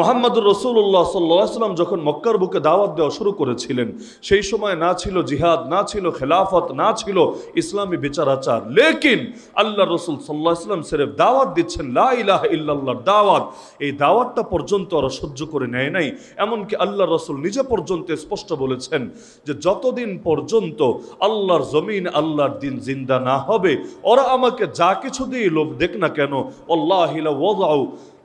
মোহাম্মদুর রসুল্লাহ সাল্লাম যখন মক্কার বুকে দাওয়াত দেওয়া শুরু করেছিলেন, সেই সময় না ছিল জিহাদ, না ছিল খেলাফত, না ছিল ইসলামী বিচারাচার। লেকিন আল্লাহ রসুল সাল্লাহ ইসলাম সেরেফ দাওয়াত দিচ্ছেন, লা ইলাহ ইল্লাল্লাহর দাওয়াত। এই দাওয়াতটা পর্যন্ত ওরা সহ্য করে নেয় নাই। এমনকি আল্লাহ রসুল নিজে পর্যন্ত স্পষ্ট বলেছেন যে, যতদিন পর্যন্ত আল্লাহর জমিন, আল্লাহর দিন জিন্দা না হবে, ওরা আমাকে যা কিছু দিয়ে লোভ দেখ না কেন আল্লাহ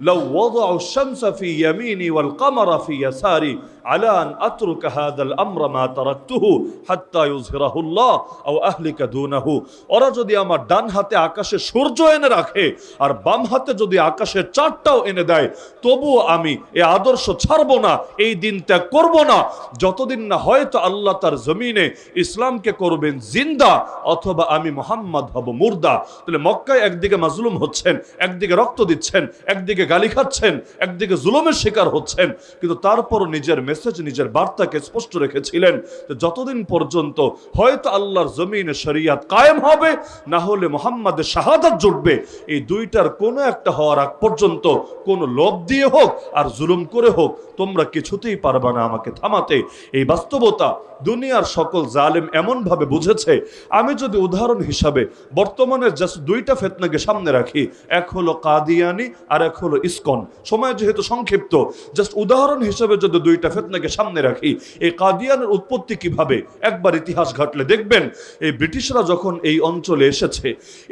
لو وضعوا الشمس في يميني والقمر في يساري على أن أترك هذا الأمر ما تركته حتى يظهره الله أو أهلك دونه ওরা যদি আমার ডান হাতে আকাশে সূর্য এনে রাখে আর বাম হাতে যদি আকাশের চারটাও এনে দেয় তবুও আমি এই আদর্শ ছাড়বো না এই দিন ত্যাগ করবো না যতদিন না হয়তো আল্লাহ তার জমিনে ইসলামকে করবেন জিন্দা অথবা আমি মোহাম্মদ হব মুর্দা তাহলে মক্কায় একদিকে মাজলুম হচ্ছেন একদিকে রক্ত দিচ্ছেন একদিকে গালি খাচ্ছেন, একদিকে জুলুমের শিকার হচ্ছেন, কিন্তু তারপরও নিজের মেসেজ নিজের বার্তাকে স্পষ্ট রেখেছিলেন যে যতদিন পর্যন্ত হয়তো আল্লাহর জমিনে শরিয়াত কায়েম হবে, না হলে মোহাম্মদের শাহাদাত জুটবে। এই দুইটার কোনো একটা হওয়ার আগ পর্যন্ত কোনো লোভ দিয়ে হোক আর জুলুম করে হোক, তোমরা কিছুতেই পারবা না আমাকে থামাতে। এই বাস্তবতা দুনিয়ার সকল জালেম এমনভাবে বুঝেছে, আমি যদি উদাহরণ হিসাবে বর্তমানে জাস্ট দুইটা ফেতনাকে সামনে রাখি, এক হলো কাদিয়ানি আর এক হলো ইসকন। সময় যেহেতু সংক্ষিপ্ত জাস্ট উদাহরণ হিসাবে যদি দুইটা ফেতনাকে সামনে রাখি, এই কাদিয়ানের উৎপত্তি কীভাবে? একবার ইতিহাস ঘাটলে দেখবেন, এই ব্রিটিশরা যখন এই অঞ্চলে এসেছে,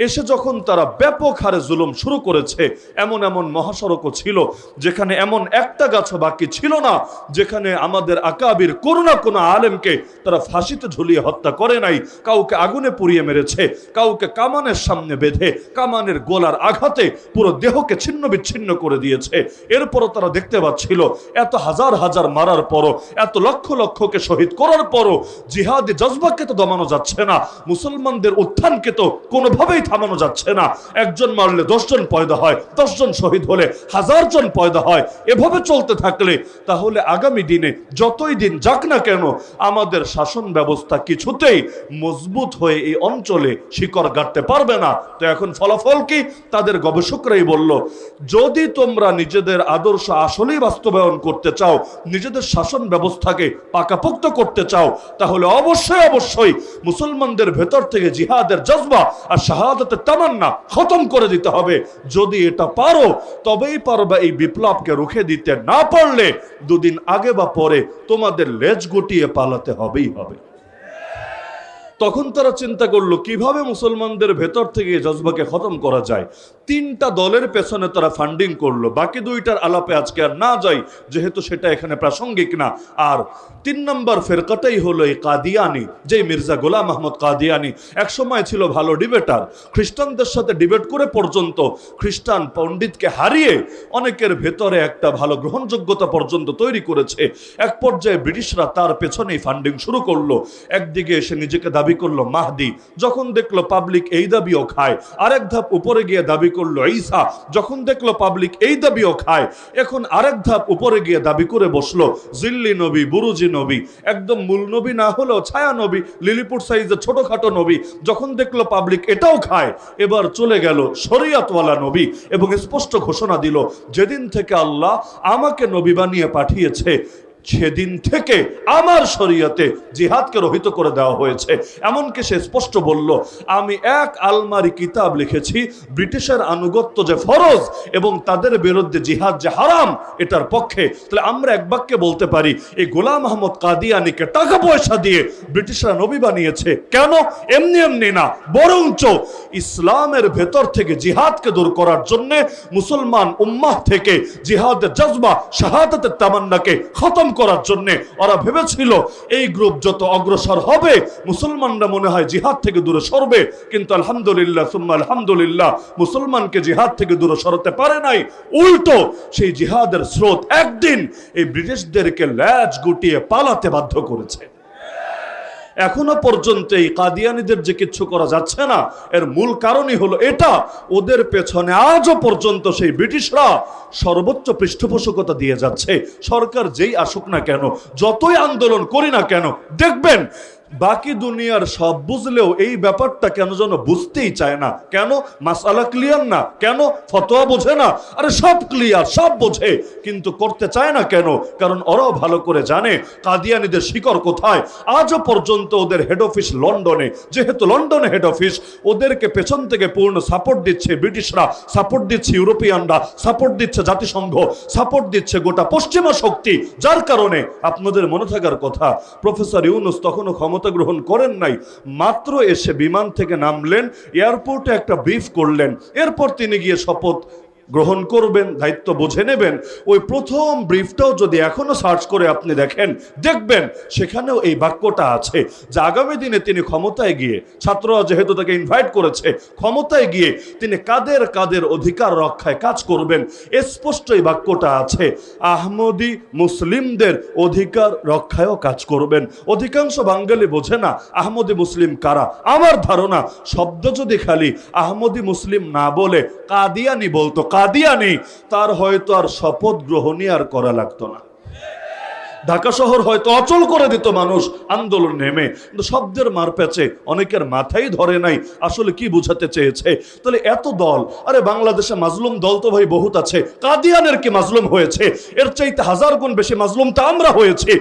এসে যখন তারা ব্যাপক হারে জুলুম শুরু করেছে, এমন এমন মহাসড়কও ছিল, যেখানে এমন একটা গাছও বাকি ছিল না, যেখানে আমাদের আকাবির কোনো না কোনো আলেমকে তারা ফাঁসিতে ঝুলিয়ে হত্যা করে নাই, কাউকে আগুনে পুড়িয়ে মেরেছে, কাউকে কামানের সামনে বেঁধে, কামানের গোলার আঘাতে পুরো দেহকে ছিন্ন বিচ্ছিন্ন করে দিয়েছে। এরপরও তারা দেখতে পাচ্ছিল, এত হাজার হাজার মারার পরও, এত লক্ষ লক্ষকে শহীদ করার পরও জিহাদি জজবাকে তো দমানো যাচ্ছে না, মুসলমানদের উত্থানকে তো কোনোভাবেই থামানো যাচ্ছে না। একজন মারলে দশজন পয়দা হয়, দশজন শহীদ হলে হাজার জন পয়দা হয়। এভাবে চলতে থাকলে তাহলে আগামী দিনে যতই দিন যাক না কেন, আমাদের শাসন ব্যবস্থা কিছুতেই মজবুত হয়ে এই অঞ্চলে শিকড় গাড়তে পারবে না। তো এখন ফলাফল কি? তাদের গবেষকরাই বলল, যদি তোমরা নিজেদের আদর্শ আসলেই বাস্তবায়ন করতে চাও, নিজেদের শাসন ব্যবস্থাকে পাকাপোক্ত করতে চাও, তাহলে অবশ্যই অবশ্যই মুসলমানদের ভেতর থেকে জিহাদের জজবা আর শাহাদাতের তামান্না খতম করে দিতে হবে। যদি এটা পারো, তবেই পারবা এই বিপ্লবকে রুখে দিতে। না পারলে দুদিন আগে বা পরে তোমাদের লেজ গুটিয়ে পালাতে হবেই হবে। তখন তারা চিন্তা করল, কীভাবে মুসলমানদের ভেতর থেকে জজবাকে খতম করা যায়? তিনটা দলের পেছনে তারা ফান্ডিং করল, বাকি দুইটার আলাপে আজকে আর না যাই, যেহেতু সেটা এখানে প্রাসঙ্গিক না। আর তিন নম্বর ফেরকাটাই হলো এই কাদিয়ানি যে মির্জা গোলাম আহমদ কাদিয়ানি এক সময় ছিল ভালো ডিবেটার। খ্রিস্টানদের সাথে ডিবেট করে পর্যন্ত খ্রিস্টান পণ্ডিতকে হারিয়ে অনেকের ভেতরে একটা ভালো গ্রহণযোগ্যতা পর্যন্ত তৈরি করেছে। এক পর্যায়ে ব্রিটিশরা তার পেছনেই ফান্ডিং শুরু করল। একদিকে এসে নিজেকে দাবি করল মাহদি, যখন দেখল পাবলিক এই দাবিও খায়। আরেক ধাপ উপরে গিয়ে দাবি করল ঈসা, যখন দেখল পাবলিক এই দাবিও খায়। এখন আরেক ধাপ উপরে গিয়ে দাবি করে বসল, জিল্লি নবী, বুরুজি নবী, একদম মূল নবী না হলেও ছায়া নবী, লিলিপুর সাইজের ছোটখাটো নবী, যখন দেখল পাবলিক এটাও খায়, এবার চলে গেল শরিয়াতওয়ালা নবী এবং স্পষ্ট ঘোষণা দিল, যেদিন থেকে আল্লাহ আমাকে নবী বানিয়ে পাঠিয়েছে সেদিন থেকে আমার শরীয়তে জিহাদকে রহিত করে দেওয়া হয়েছে। এমনকি সে স্পষ্ট বলল, আমি এক আলমারি কিতাব লিখেছি, ব্রিটিশের আনুগত্য যে ফরজ এবং তাদের বিরুদ্ধে জিহাদ যে হারাম, এটার পক্ষে। তাহলে আমরা এক বাক্যে বলতে পারি, এই গোলাম আহমদ কাদিয়ানিকে টাকা পয়সা দিয়ে ব্রিটিশরা নবী বানিয়েছে। কেন? এমনি এমনি না, বরঞ্চ ইসলামের ভেতর থেকে জিহাদকে দূর করার জন্যে মুসলমান উম্মাহ থেকে জিহাদের জজবা, শাহাদাতের তামান্নাকে খতম করার জন্য ওরা ভেবেছিল, এই গ্রুপ যত অগ্রসর হবে, মুসলমানরা মনে হয় জিহাদ থেকে দূরে সরবে। কিন্তু আলহামদুলিল্লাহ, সুম্মা আলহামদুলিল্লাহ, মুসলমানকে জিহাদ থেকে দূরে সরাতে পারে নাই। উল্টো, সেই জিহাদের স্রোত একদিন এই ব্রিটিশদেরকে ল্যাজ গুটিয়ে পালাতে বাধ্য করেছে। এখনও পর্যন্ত এই কাদিয়ানিদের যে কিচ্ছু করা যাচ্ছে না, এর মূল কারণই হলো এটা। ওদের পেছনে আজও পর্যন্ত সেই ব্রিটিশরা সর্বোচ্চ পৃষ্ঠপোষকতা দিয়ে যাচ্ছে। সরকার যেই আসুক না কেন, যতই আন্দোলন করি না কেন, দেখবেন বাকি দুনিয়ার সব বুঝলেও এই ব্যাপারটা কেন যেন বুঝতেই চায় না? কেন মাসালা ক্লিয়ার না? কেন ফতোয়া বোঝে না? আরে সব ক্লিয়ার সব বোঝে। কিন্তু করতে চায় না কেন? কারণ ওরাও ভালো করে জানে কাদিয়ানিদের শিকড় কোথায়। আজও পর্যন্ত ওদের হেড অফিস লন্ডনে। যেহেতু লন্ডনে হেড অফিস ওদেরকে পেছন থেকে পূর্ণ সাপোর্ট দিচ্ছে ব্রিটিশরা সাপোর্ট দিচ্ছে ইউরোপিয়ানরা সাপোর্ট দিচ্ছে জাতিসংঘ সাপোর্ট দিচ্ছে গোটা পশ্চিমা শক্তি। যার কারণে আপনাদের মনে থাকার কথা, প্রফেসর ইউনুস তখনও ক্ষমতা গ্রহণ করেন নাই, মাত্র এসে বিমান থেকে নামলেন, এয়ারপোর্টে একটা ব্রিফ করলেন। এরপর তিনি গিয়ে শপথ গ্রহণ করবেন, দায়িত্ব বুঝে নেবেন। ওই প্রথম ব্রিফটাও যদি এখনও সার্চ করে আপনি দেখেন, দেখবেন সেখানেও এই বাক্যটা আছে যে আগামী দিনে তিনি ক্ষমতায় গিয়ে, ছাত্ররা যেহেতু তাকে ইনভাইট করেছে, ক্ষমতায় গিয়ে তিনি কাদের কাদের অধিকার রক্ষায় কাজ করবেন স্পষ্ট এই বাক্যটা আছে। আহমদি মুসলিমদের অধিকার রক্ষায়ও কাজ করবেন। অধিকাংশ বাঙালি বোঝে না, আহমদি মুসলিম কারা? আমার ধারণা, শব্দ যদি খালি আহমদি মুসলিম না বলে কাদিয়ানি বলতো কাদিয়ানি তার হয়তো আর শপথ গ্রহণই আর করা লাগতো না। ঢাকা শহর হয়তো অচল করে দিত মানুষ আন্দোলন নেমে। কিন্তু শব্দের মার প্যাচে অনেকের মাথাই ধরে নাই, আসলে কি বুঝাতে চেয়েছে? তাহলে এত দল, আরে বাংলাদেশে মাজলুম দল তো ভাই বহুত আছে, কাদিয়ানের কি মাজলুম হয়েছে? এর চাইতে হাজার গুণ বেশি মাজলুম তা আমরা হয়েছি।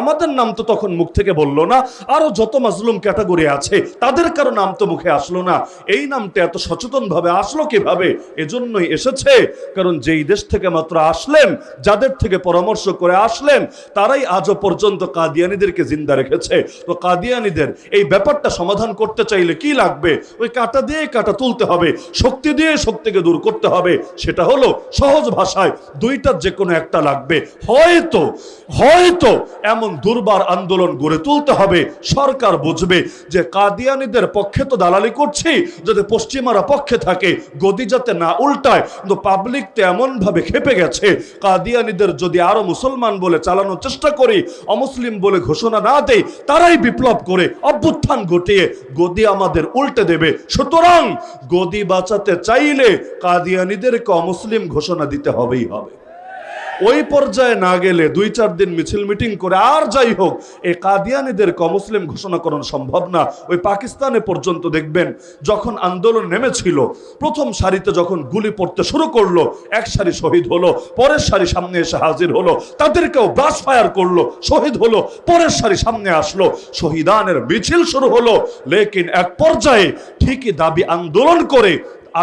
আমাদের নাম তো তখন মুখ থেকে বলল না, আরও যত মাজলুম ক্যাটাগরি আছে, তাদের কারও নাম তো মুখে আসলো না। এই নামটা এত সচেতন ভাবে আসলো কীভাবে? এজন্যই এসেছে, কারণ যেই দেশ থেকে মাত্র আসলেন, যাদের থেকে পরামর্শ করে আসলেন তারাই আজও পর্যন্ত কাদিয়ানিদেরকে জিন্দা রেখেছে। তো কাদিয়ানিদের এই ব্যাপারটা সমাধান করতে চাইলে কি লাগবে? ওই কাটা দিয়ে কাটা তুলতে হবে, শক্তি দিয়ে শক্তিকে দূর করতে হবে, সেটা হলো সহজ ভাষায় দুইটার যে কোনো একটা লাগবে। হয়তো হয়তো এমন দুর্বার আন্দোলন গড়ে তুলতে হবে, সরকার বুঝবে যে কাদিয়ানিদের পক্ষে তো দালালি করছি, যদি পশ্চিমারা পক্ষে থাকে, গদি যাতে না উল্টায়, কিন্তু পাবলিক তো এমন ভাবে খেপে গেছে, কাদিয়ানিদের যদি আরও মুসলমান বলে চালানোর চেষ্টা করি। অমুসলিম বলে ঘোষণা না দেয় তারাই বিপ্লব করে, অভ্যুত্থান ঘটিয়ে গদি আমাদের উল্টে দেবে। সুতরাং গদি বাঁচাতে চাইলে কাদিয়ানিদেরকে অমুসলিম ঘোষণা দিতে হবেই হবে। ওই পর্যায়ে না গেলে দুই চার দিন মিছিল মিটিং করে আর যাই হোক, এই কাদিয়ানিদের কমুসলিম ঘোষণা করানো সম্ভব না। ওই পাকিস্তানে পর্যন্ত দেখবেন যখন আন্দোলন নেমেছিল, প্রথম সারিতে যখন গুলি পড়তে শুরু করল, এক সারি শহীদ হলো, পরের সারি সামনে এসে হাজির হলো, তাদেরকেও ব্রাশ ফায়ার করল, শহীদ হলো, পরের সারি সামনে আসলো, শহীদানের মিছিল শুরু হলো। লেকিন এক পর্যায়ে ঠিকই দাবি আন্দোলন করে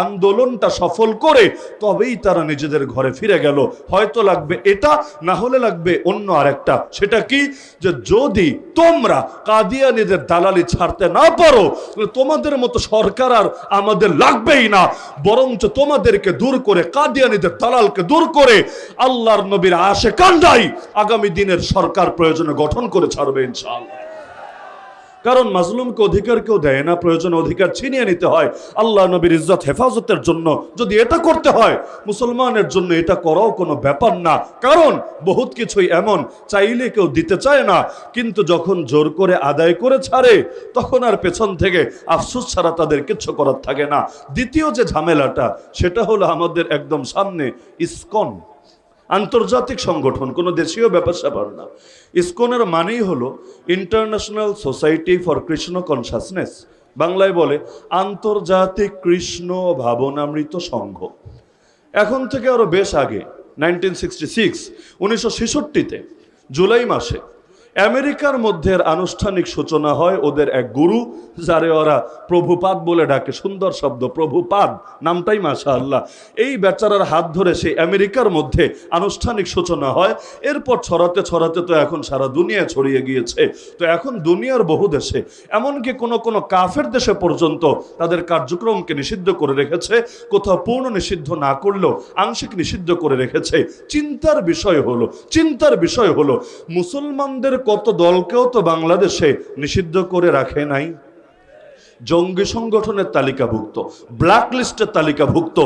আন্দোলনটা সফল করে তবেই তারা নিজেদের ঘরে ফিরে গেল। হয়তো লাগবে এটা, না হলে লাগবে অন্য আরেকটা। সেটা কি? যে যদি তোমরা কাদিয়ানিদের দালালি ছাড়তে না পারো তোমাদের মতো সরকার আর আমাদের লাগবেই না। বরঞ্চ তোমাদেরকে দূর করে, কাদিয়ানিদের দালালকে দূর করে আল্লাহর নবীর আশে কান্ডাই আগামী দিনের সরকার প্রয়োজনে গঠন করে ছাড়বে ইনশাআল্লাহ। কারণ মাজলুমকে অধিকার কেউ দেয় না, প্রয়োজন অধিকার ছিনিয়ে নিতে হয়। আল্লাহ নবীর ইজ্জত, হেফাজতের জন্য যদি এটা করতে হয়, মুসলমানের জন্য এটা করাও কোনো ব্যাপার না। কারণ বহুত কিছুই এমন, চাইলে কেউ দিতে চায় না। কিন্তু যখন জোর করে আদায় করে ছাড়ে, তখন আর পেছন থেকে আফসোস ছাড়া তাদের কিচ্ছু করার থাকে না। দ্বিতীয় যে ঝামেলাটা, সেটা হলো আমাদের একদম সামনে ইসকন। আন্তর্জাতিক সংগঠন, কোনো দেশীয় ব্যাপার স্যাপার না। ইস্কনের মানেই হলো international society for Krishna consciousness বাংলায় বলে আন্তর্জাতিক কৃষ্ণ ভাবনামৃত সংঘ। এখন থেকে আরও বেশ আগে নাইনটিন সিক্সটি সিক্স উনিশশো জুলাই মাসে আমেরিকার মধ্যে আনুষ্ঠানিক সূচনা হয় ওদের এক গুরু, যারে ওরা প্রভুপাদ বলে ডাকে। সুন্দর শব্দ, প্রভুপাদ, নামটাই মাশা আল্লাহ এই বেচারার হাত ধরে সেই আমেরিকার মধ্যে আনুষ্ঠানিক সূচনা হয়। এরপর ছড়াতে ছড়াতে তো এখন সারা দুনিয়া ছড়িয়ে গিয়েছে। তো এখন দুনিয়ার বহু দেশে, এমনকি কোনো কোনো কাফের দেশে পর্যন্ত তাদের কার্যক্রমকে নিষিদ্ধ করে রেখেছে, কোথাও পূর্ণ নিষিদ্ধ না করলেও আংশিক নিষিদ্ধ করে রেখেছে। চিন্তার বিষয় হলো, চিন্তার বিষয় হলো, মুসলমানদের কত দলকেও তো বাংলাদেশে নিষিদ্ধ করে রাখে নাই। জঙ্গি সংগঠনের তালিকাভুক্ত ব্ল্যাক লিস্টের তালিকাভুক্ত,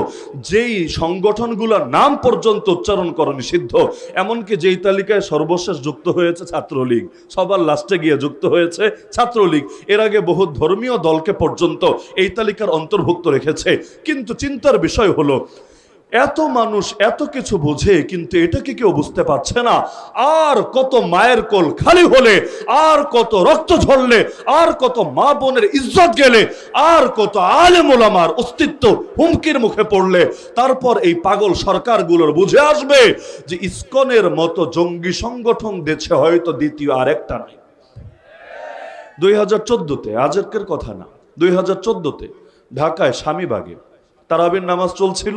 যেই সংগঠনগুলোর নাম পর্যন্ত উচ্চারণ করা নিষিদ্ধ, এমনকি যেই তালিকায় সর্বশেষ যুক্ত হয়েছে ছাত্রলীগ, সবার লাস্টে গিয়ে যুক্ত হয়েছে ছাত্রলীগ, এর আগে বহু ধর্মীয় দলকে পর্যন্ত এই তালিকার অন্তর্ভুক্ত রেখেছে। কিন্তু চিন্তার বিষয় হলো এত মানুষ এত কিছু বোঝে, কিন্তু এটাকে কেউ বুঝতে পারছে না। আর কত মায়ের কোল খালি হলে, আর কত রক্ত ঝরলে, আর কত মা বোনের ইজ্জত গেলে, আর কত আলেম ওলামার অস্তিত্ব হুমকির মুখে পড়লে, তারপর এই পাগল সরকারগুলোর বুঝে আসবে যে ইস্কনের মতো জঙ্গি সংগঠন দেশে হয়তো দ্বিতীয় আর একটা নাই। দুই হাজার চোদ্দোতে, আজকের কথা না, দুই হাজার চোদ্দোতে ঢাকায় স্বামীবাগে তারাবির নামাজ চলছিল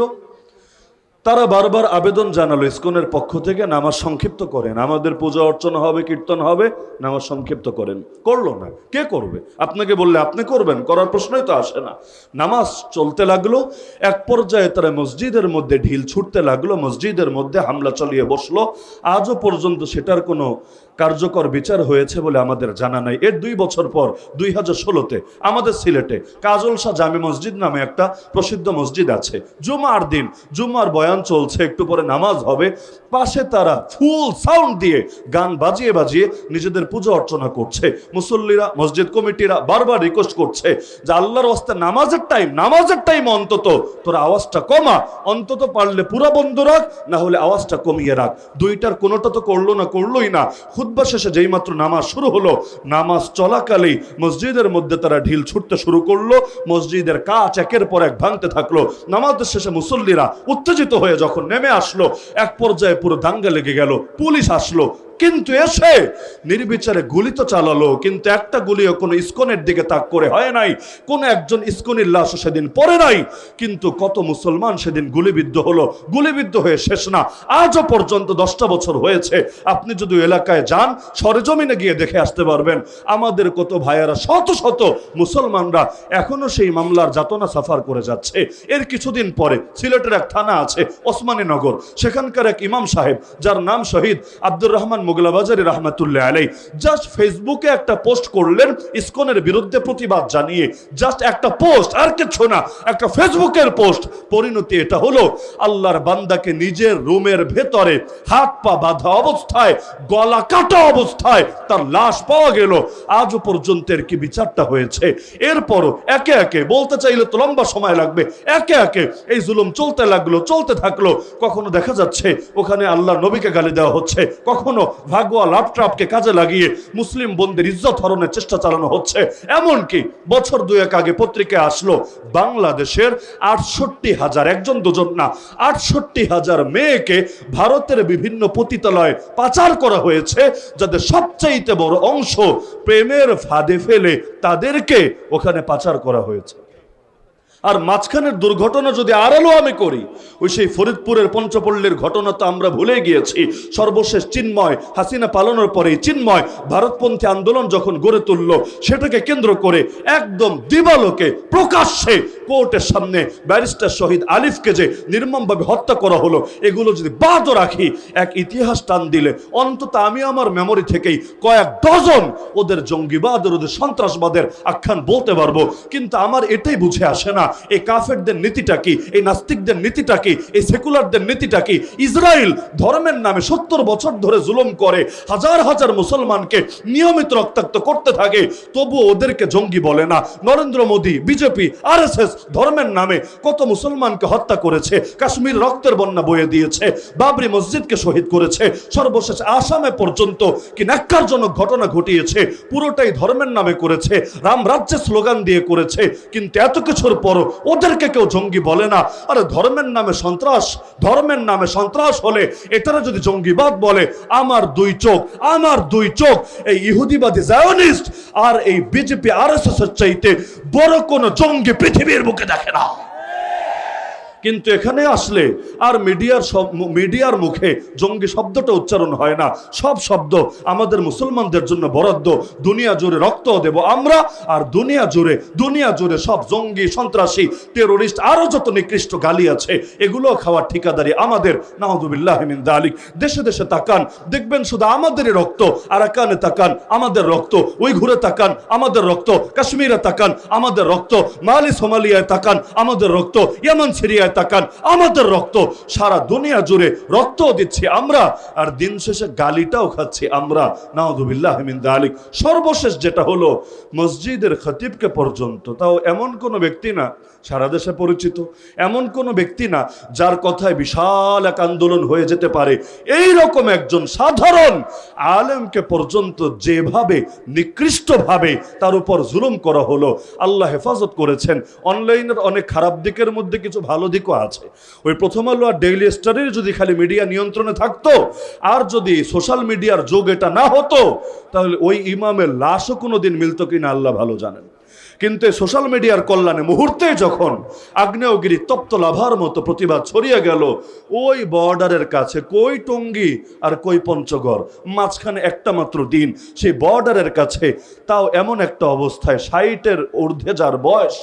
তারা বারবার আবেদন জানালো, ইস্কনের পক্ষ থেকে নামাজ সংক্ষিপ্ত করেন। আমাদের পূজা, অর্চনা হবে, কীর্তন হবে, নামাজ সংক্ষিপ্ত করেন। করল না। কে করবে? আপনাকে বললে আপনি করবেন, করার প্রশ্নই তো আসে না। নামাজ চলতে লাগল, এক পর্যায়ে তারা মসজিদের মধ্যে ঢিল ছুটতে লাগল, মসজিদের মধ্যে হামলা চালিয়ে বসল। আজও পর্যন্ত সেটার কোনো কার্যকর বিচার হয়েছে বলে আমাদের জানা নাই। এর দুই বছর পর, দুই হাজার ষোলোতে আমাদের সিলেটে কাজল শাহ জামে মসজিদ নামে একটা প্রসিদ্ধ মসজিদ আছে। জুমার দিন, জুমার বয়ান চলছে, একটু পরে নামাজ হবে। পাশে তারা ফুল সাউন্ড দিয়ে গান বাজিয়ে বাজিয়ে নিজেদের পুজো অর্চনা করছে। মুসল্লিরা, মসজিদ কমিটিরা বারবার রিকোয়েস্ট করছে যে আল্লাহর ওয়াস্তে নামাজের টাইম নামাজের টাইম অন্তত তোরা আওয়াজটা কমা। অন্তত পারলে পুরা বন্ধ রাখ, না হলে আওয়াজটা কমিয়ে রাখ। দুইটার কোনোটা তো করল না, করলোই না। খুদ্া শেষে যেই মাত্র নামাজ শুরু হলো, নামাজ চলাকালেই মসজিদের মধ্যে তারা ঢিল ছুটতে শুরু করল, মসজিদের কাজ একের পর এক ভাঙতে থাকল। নামাজের শেষে মুসল্লিরা উত্তেজিত হয়ে যখন নেমে আসলো, এক পর্যায়ে পুরো দাঙ্গা লেগে গেল, পুলিশ আসলো কিন্তু এসে নির্বিচারে গুলি তো চালালো। কিন্তু একটা গুলিও কোনো ইস্কনের দিকে তাক করে হয় নাই। কোন একজন ইস্কনের লাশও সেদিন পড়ে নাই। কিন্তু কত মুসলমান সেদিন গুলিবিদ্ধ হলো। গুলিবিদ্ধ হয়ে শেষ না। আজও পর্যন্ত দশটা বছর হয়েছে। আপনি যদি এলাকায় যান, সরেজমিনে গিয়ে দেখে আসতে পারবেন। আমাদের কত ভাইয়েরা শত শত মুসলমানরা এখনও সেই মামলার যাতনা সাফার করে যাচ্ছে। এর কিছুদিন পরে সিলেটের এক থানা আছে, ওসমানীনগর। সেখানকার এক ইমাম সাহেব, যার নাম শহীদ আব্দুর রহমান মোগলাবাজারি রহমাতুল্লাহ আলাই জাস্ট ফেসবুকে একটা পোস্ট করলেন, ইসকনের বিরুদ্ধে প্রতিবাদ জানিয়ে। জাস্ট একটা পোস্ট আর কিছু না, একটা ফেসবুকের পোস্ট পরিণতি এটা হলো, আল্লাহর বান্দাকে নিজের রুমের ভেতরে হাত পা বাঁধা অবস্থায়, গলা কাটা অবস্থায় তার লাশ পাওয়া গেল। আজও পর্যন্ত এর কি বিচারটা হয়েছে? এরপরও একে একে, বলতে চাইলে তো লম্বা সময় লাগবে, একে একে এই জুলুম চলতে লাগল, চলতে থাকল। কখনো দেখা যাচ্ছে, ওখানে আল্লাহ নবীকে গালি দেওয়া হচ্ছে, কখনো ভাগুয়া লাপট্রাপকে কাজে লাগিয়ে মুসলিম বোনদের ইজ্জত হরণের চেষ্টা চালানো হচ্ছে। এমনকি বছর দুয়েক আগে পত্রিকায় আসলো, বাংলাদেশের আটষট্টি হাজার একজন দুজন না, আটষট্টি হাজার মেয়েকে ভারতের বিভিন্ন পতিতালয়ে পাচার করা হয়েছে, যাদের সবচাইতে বড় অংশ প্রেমের ফাঁদে ফেলে তাদেরকে ওখানে পাচার করা হয়েছে। আর মাঝখানের দুর্ঘটনা যদি আড়ালো আমি করি, ওই সেই ফরিদপুরের পঞ্চপল্লীর ঘটনা তো আমরা ভুলে গিয়েছি। সর্বশেষ চিন্ময় হাসিনা পালানোর পরেই চিন্ময় ভারতপন্থী আন্দোলন যখন গড়ে তুলল, সেটাকে কেন্দ্র করে একদম দিবালোকে প্রকাশ্যে কোর্টের সামনে ব্যারিস্টার শহীদ আলিফকে যে নির্মমভাবে হত্যা করা হলো, এগুলো যদি বাদও রাখি, এক ইতিহাস টান দিলে অন্তত আমি আমার মেমোরি থেকেই কয়েক ডজন ওদের জঙ্গিবাদের ওদের সন্ত্রাসবাদের আখ্যান বলতে পারব। কিন্তু আমার এটাই বুঝে আসে না এই কাফেরদের নীতিটা কি? এই নাস্তিকদের নীতিটা কি? এই সেকুলারদের নীতিটা কি? ইসরায়েল ধর্মের নামে সত্তর বছর ধরে জুলুম করে, হাজার হাজার মুসলমানকে নিয়মিত রক্তাক্ত করতে থাকে তবু ওদেরকে জঙ্গি বলে না। নরেন্দ্র মোদী, বিজেপি আর ধর্মের নামে কত মুসলমানকে হত্যা করেছে, কাশ্মীর রক্তের বন্যা বয়ে দিয়েছে, বাবরি মসজিদকে শহীদ করেছে, সর্বশেষ আসামে পর্যন্ত কি ন্যাক্কারজনক ঘটনা ঘটিয়েছে, পুরোটাই ধর্মের নামে করেছে, রাম রাজ্যের স্লোগান দিয়ে করেছে, কিন্তু এত কিছুর পর ওদেরকে কেউ জঙ্গি বলে না। আরে ধর্মের নামে সন্ত্রাস, ধর্মের নামে সন্ত্রাস হলে এটারা যদি জঙ্গিবাদ বলে, আমার দুই চোখ, আমার দুই চোখ, এই ইহুদিবাদী জায়নিস্ট আর এই বিজেপি আর এস এর চাইতে বড় কোনো জঙ্গি পৃথিবীর বুকে দেখে না। কিন্তু এখানে আসলে আর মিডিয়ার সব মিডিয়ার মুখে জঙ্গি শব্দটা উচ্চারণ হয় না। সব শব্দ আমাদের মুসলমানদের জন্য বরাদ্দ। দুনিয়া জুড়ে রক্ত দেব আমরা আর দুনিয়া জুড়ে দুনিয়া জুড়ে সব জঙ্গি, সন্ত্রাসী টেরোরিস্ট আরও যত নিকৃষ্ট গালি আছে, এগুলো খাওয়ার ঠিকাদারি আমাদের। নাহদুবিল্লাহ দালিক। দেশে দেশে তাকান, দেখবেন শুধু আমাদেরই রক্ত, আরাকানে তাকান, আমাদের রক্ত ওই ঘুরে তাকান, আমাদের রক্ত, কাশ্মীরে তাকান, আমাদের রক্ত, মালি সোমালিয়ায় তাকান, আমাদের রক্ত, ইয়ামান, সিরিয়ায় তাকান, আমাদের রক্ত, সারা দুনিয়া জুড়ে রক্তও দিচ্ছি আমরা, আর দিন শেষে গালিটাও খাচ্ছি আমরা। নাউদুবিল্লাহ মিন দালিক। সর্বশেষ যেটা হলো, মসজিদের খতিবকে পর্যন্ত, তাও এমন কোনো ব্যক্তি না, সারা দেশে পরিচিত, এমন কোনো ব্যক্তি না, যার কথায় বিশাল এক আন্দোলন হয়ে যেতে পারে। এই রকম একজন সাধারণ আলেমকে পর্যন্ত যেভাবে নিকৃষ্টভাবে তার উপর জুলুম করা হলো, আল্লাহ হেফাজত করেছেন। অনলাইনের অনেক খারাপ দিকের মধ্যে কিছু ভালো দিকও আছে। ওই প্রথম আলো আর ডেইলি স্টারের যদি খালি মিডিয়া নিয়ন্ত্রণে থাকতো, আর যদি সোশ্যাল মিডিয়ার যোগ এটা না হতো, তাহলে ওই ইমামের লাশও কোনো দিন মিলতো কিনা আল্লাহ ভালো জানেন। কিন্তু সোশ্যাল মিডিয়ার কল্যাণে মুহূর্তে যখন আগ্নেয়গিরি তপ্ত লাভার মতো প্রতিবাদ ছড়িয়ে গেল, ওই বর্ডারের কাছে কই টঙ্গি আর কই পঞ্চগড়, মাঝখানে একটা মাত্র দিন, সেই বর্ডারের কাছে তাও এমন একটা অবস্থায় ষাটের ঊর্ধ্বে যার বয়স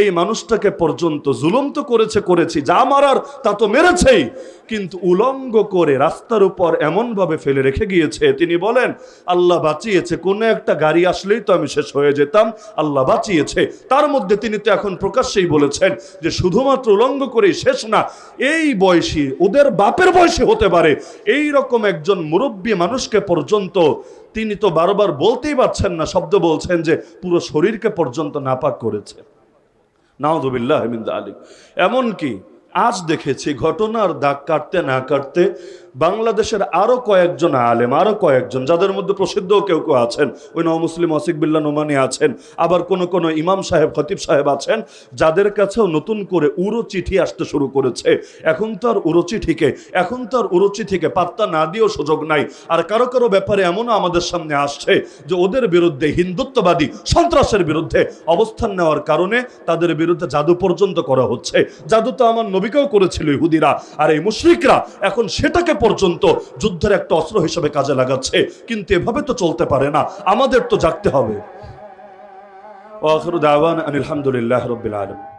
এই মানুষটাকে পর্যন্ত জুলুম তো করেছে, করেছি। যা মারার, তা তো মেরেছেই। কিন্তু উলঙ্গ করে রাস্তার উপর এমনভাবে ফেলে রেখে গিয়েছে। তিনি বলেন, আল্লাহ বাঁচিয়েছে। কোনো একটা গাড়ি আসলেই তো আমি শেষ হয়ে যেতাম। আল্লাহ বাঁচিয়েছে। তার মধ্যে তিনি তো এখন প্রকাশ্যেই বলেছেন যে, শুধুমাত্র উলঙ্গ করেই শেষ না, এই বয়সী, ওদের বাপের বয়সী হতে পারে। এই রকম একজন মুরব্বী মানুষকে পর্যন্ত তিনি তো বারবার বলতেই পারছেন না, শব্দ বলছেন যে, পুরো শরীরকে পর্যন্ত নাপাক করেছে। নাউদুবিল্লাহ মিন আলী এমনকি আজ দেখেছি ঘটনার দাগ কাটতে না কাটতে বাংলাদেশের আরও কয়েকজন আলেম, আরও কয়েকজন, যাদের মধ্যে প্রসিদ্ধ কেউ কেউ আছেন, ওই নও মুসলিম অসিক বিল্লা নোমানি আছেন, আবার কোন কোন ইমাম সাহেব, খতিব সাহেব আছেন, যাদের কাছেও নতুন করে উড়ো চিঠি আসতে শুরু করেছে। এখন তো আর উড়ো চিঠিকে এখন তো আর উড়ো চিঠিকে পাত্তা না দিয়েও সুযোগ নাই। আর কারও কারও ব্যাপারে এমনও আমাদের সামনে আসছে যে ওদের বিরুদ্ধে হিন্দুত্ববাদী সন্ত্রাসের বিরুদ্ধে অবস্থান নেওয়ার কারণে তাদের বিরুদ্ধে জাদু পর্যন্ত করা হচ্ছে। জাদু তো আমার নবীকেও করেছিল ইহুদিরা। আর এই মুশরিকরা এখন সেটাকে পর্যন্ত যুদ্ধের একটা অস্ত্র হিসেবে কাজে লাগাচ্ছে। কিন্তু এভাবে তো চলতে পারে না। আমাদের তো জাগতে হবে। আলহামদুলিল্লাহ দাওয়ান আলম